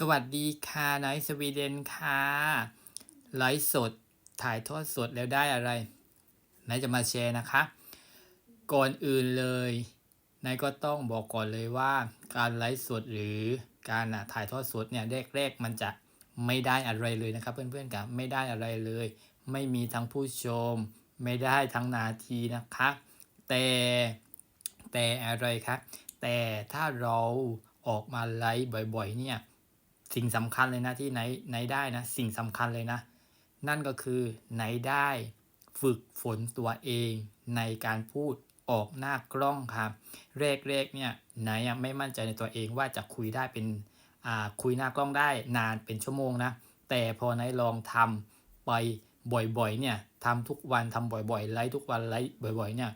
สวัสดีค่ะน้อยสวีเดนค่ะไลฟ์สดถ่ายทอดสดแล้วได้อะไรนายจะมาแชร์นะคะ ก่อนอื่นเลยนายก็ต้องบอกก่อนเลยว่า การไลฟ์สดหรือการอะถ่ายทอดสดเนี่ยแรกๆมันจะไม่ได้อะไรเลยนะครับ เพื่อนๆกับไม่ได้อะไรเลย ไม่มีทั้งผู้ชม ไม่ได้ทั้งนาทีนะคะ แต่แต่อะไรครับแต่ถ้าเราออกมาไลฟ์บ่อยๆเนี่ย สิ่งสำคัญเลยนะที่ไหนไหนได้นะสิ่งสำคัญเลยนะ นั่นก็คือไหนได้ฝึกฝนตัวเองในการพูดออกหน้ากล้องครับแรกๆเนี่ยไหนยังไม่มั่นใจในตัวเองว่าจะคุยได้เป็นอ่าคุยหน้ากล้องได้นานเป็นชั่วโมงนะ แต่พอไหนลองทำไปบ่อยๆเนี่ยทำทุกวันทำบ่อยๆไลฟ์ทุกวันไลฟ์บ่อยๆเนี่ย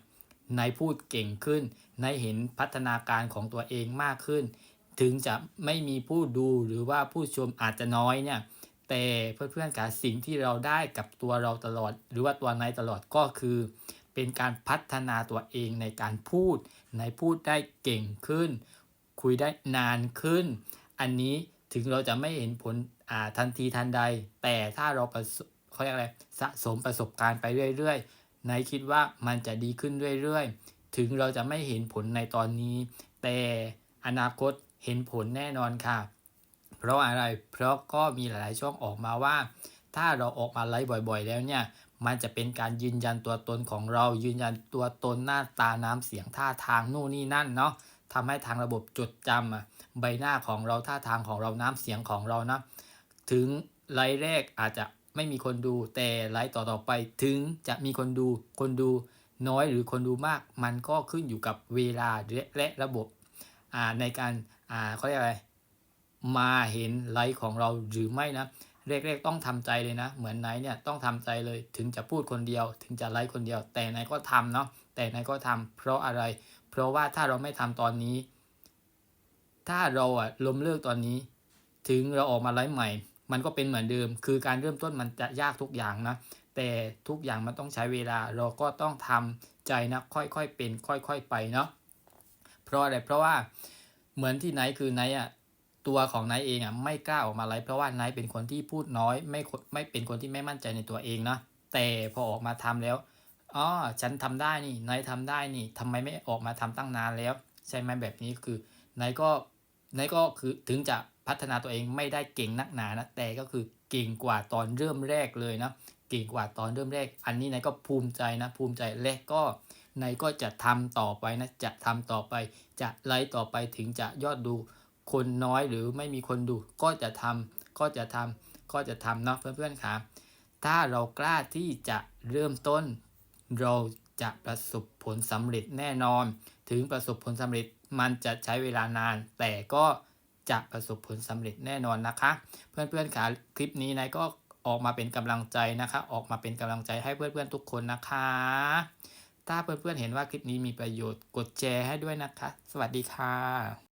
ไหนพูดเก่งขึ้นไหนเห็นพัฒนาการของตัวเองมากขึ้น ถึงจะไม่มีผู้ดูหรือว่าผู้ชมอาจจะน้อยเนี่ยแต่เพื่อนๆกับสิ่งที่เราได้กับตัวเราตลอด หรือว่าตัวนายตลอดก็คือ เป็นการพัฒนาตัวเองในการพูดในพูดได้เก่งขึ้น คุยได้นานขึ้น อันนี้ถึงเราจะไม่เห็นผลทันทีทันใด แต่ถ้าเราประสบเขาเรียกอะไรสะสมประสบการณ์ไปเรื่อยๆนายคิดว่ามันจะดีขึ้นเรื่อยๆ ถึงเราจะไม่เห็นผลในตอนนี้ แต่อนาคต เห็นผลแน่นอนค่ะ เพราะอะไร เพราะก็มีหลายๆช่องออกมาว่า ถ้าเราออกมาไลฟ์บ่อยๆ แล้วเนี่ย มันจะเป็นการยืนยันตัวตนของเรา ยืนยันตัวตนหน้าตาน้ำเสียงท่าทางนู่นนี่นั่นเนาะทำให้ทางระบบจดจำอะใบหน้าของเราท่าทางของเราน้ำเสียงของเรานะ ถึงไลฟ์แรกอาจจะไม่มีคนดูแต่ไลฟ์ต่อๆไปถึงจะมีคนดูคนดูน้อยหรือคนดูมาก มันก็ขึ้นอยู่กับเวลาและระบบในการ อ่าเขาเรียกอะไร มาเห็นไลฟ์ของเราหรือไม่นะเรียกๆต้องทำใจเลยนะ เหมือนไนเนี่ยต้องทำใจเลยถึงจะพูดคนเดียว ถึงจะไลฟ์คนเดียว แต่ไนก็ทำเนาะแต่ไนก็ทำเพราะอะไร เพราะว่าถ้าเราไม่ทำตอนนี้ ถ้าเราอะล้มเลิกตอนนี้ ถึงเราออกมาไลฟ์ใหม่ มันก็เป็นเหมือนเดิม คือการเริ่มต้นมันจะยากทุกอย่างนะแต่ทุกอย่างมันต้องใช้เวลาเราก็ต้องทำใจนะค่อยๆเป็น ค่อย ๆ ไปเนาะเพราะอะไรเพราะว่า เหมือนที่ไนท์คือไนท์อะตัวของไนท์เองอะไม่กล้าออกมาไลฟ์เพราะว่าไนท์เป็นคนที่พูดน้อย ไม่ไม่เป็นคนที่ไม่มั่นใจในตัวเองเนาะแต่พอออกมาทำแล้วอ๋อฉันทำได้นี่ไนท์ทำได้นี่ทำไมไม่ออกมาทำตั้งนานแล้ว ใช่ไหมแบบนี้คือไนท์ก็ไนท์ก็คือถึงจะพัฒนาตัวเองไม่ได้เก่งนักหนานะแต่ก็คือเก่งกว่าตอนเริ่มแรกเลยนะเก่งกว่าตอนเริ่มแรก อันนี้นายก็ภูมิใจนะภูมิใจและก็ นายก็จะทำต่อไปนะ จะทำต่อไป จะไลฟ์ต่อไปถึงจะยอดดูคนน้อยหรือไม่มีคนดู ก็จะทำก็จะทำก็จะทำเนาะเพื่อนๆครับถ้าเรากล้าที่จะเริ่มต้น เราจะประสบผลสำเร็จแน่นอน ถึงประสบผลสำเร็จมันจะใช้เวลานาน แต่ก็จะประสบผลสำเร็จแน่นอนนะคะ เพื่อนๆค่ะคลิปนี้นายก็ออกมาเป็นกำลังใจนะคะ ออกมาเป็นกำลังใจให้เพื่อนๆทุกคนนะคะ ถ้าเพื่อนๆเห็นว่าคลิปนี้มีประโยชน์กดแชร์ให้ด้วยนะคะ สวัสดีค่ะ